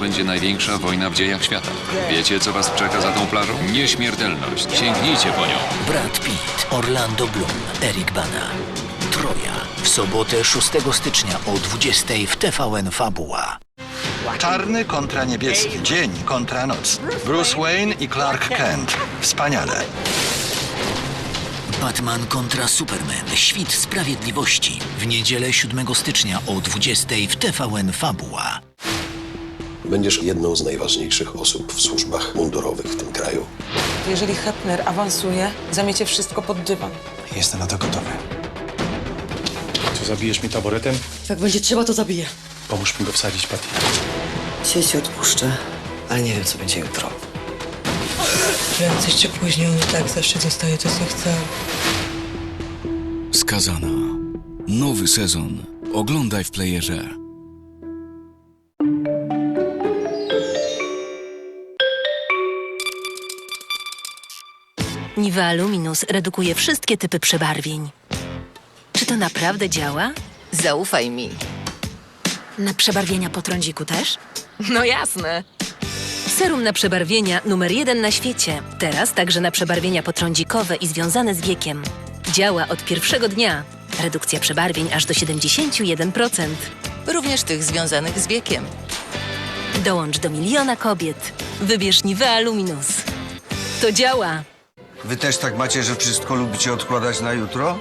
będzie największa wojna w dziejach świata. Wiecie, co was czeka za tą plażą? Nieśmiertelność. Sięgnijcie po nią. Brad Pitt, Orlando Bloom, Eric Bana. Troja. W sobotę 6 stycznia o 20 w TVN Fabuła. Czarny kontra niebieski, dzień kontra noc. Bruce Wayne i Clark Kent. Wspaniale. Batman kontra Superman. Świt Sprawiedliwości. W niedzielę 7 stycznia o 20 w TVN Fabuła. Będziesz jedną z najważniejszych osób w służbach mundurowych w tym kraju. Jeżeli Hepner awansuje, zamiecie wszystko pod dywan. Jestem na to gotowy. Co, zabijesz mi taboretem? Jak będzie trzeba, to zabiję. Pomóż mi go wsadzić, Patty. Dzisiaj ci odpuszczę, ale nie wiem, co będzie jutro. Prędzej czy później on i tak zawsze dostaje to, co chce. Skazana. Nowy sezon. Oglądaj w playerze. Nivea Luminous redukuje wszystkie typy przebarwień. Czy to naprawdę działa? Zaufaj mi. Na przebarwienia po trądziku też? No jasne. Serum na przebarwienia numer jeden na świecie. Teraz także na przebarwienia potrądzikowe i związane z wiekiem. Działa od pierwszego dnia. Redukcja przebarwień aż do 71%. Również tych związanych z wiekiem. Dołącz do miliona kobiet. Wybierz Nivea Luminous. To działa. Wy też tak macie, że wszystko lubicie odkładać na jutro?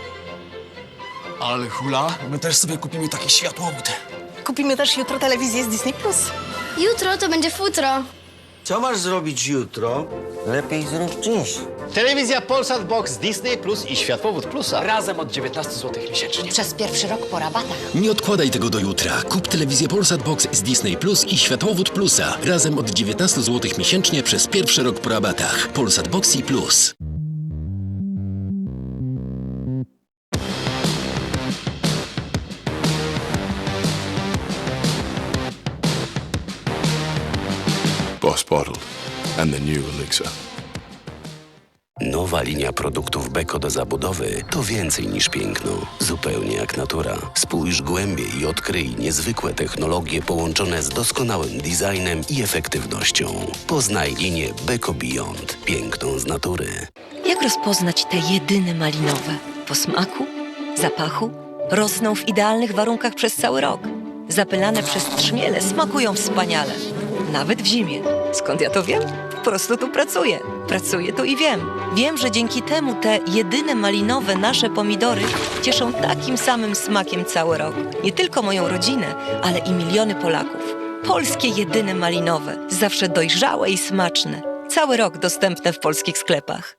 Ale hula, my też sobie kupimy taki światłowód. Kupimy też jutro telewizję z Disney+. Plus. Jutro to będzie futro. Co masz zrobić jutro? Lepiej zrób dziś. Telewizja Polsat Box, Disney Plus i Światłowód Plusa. Razem od 19 zł miesięcznie. Przez pierwszy rok po rabatach. Nie odkładaj tego do jutra. Kup telewizję Polsat Box z Disney Plus i Światłowód Plusa. Razem od 19 zł miesięcznie przez pierwszy rok po rabatach. Polsat Box i Plus. Boss Bottled and the new Elixir. Nowa linia produktów Beko do zabudowy to więcej niż piękno. Zupełnie jak natura. Spójrz głębiej i odkryj niezwykłe technologie połączone z doskonałym designem i efektywnością. Poznaj linię Beko Beyond. Piękną z natury. Jak rozpoznać te jedyne malinowe? Po smaku? Zapachu? Rosną w idealnych warunkach przez cały rok. Zapylane przez trzmiele smakują wspaniale. Nawet w zimie. Skąd ja to wiem? Po prostu tu pracuję. Pracuję tu i wiem. Wiem, że dzięki temu te jedyne malinowe nasze pomidory cieszą takim samym smakiem cały rok. Nie tylko moją rodzinę, ale i miliony Polaków. Polskie jedyne malinowe. Zawsze dojrzałe i smaczne. Cały rok dostępne w polskich sklepach.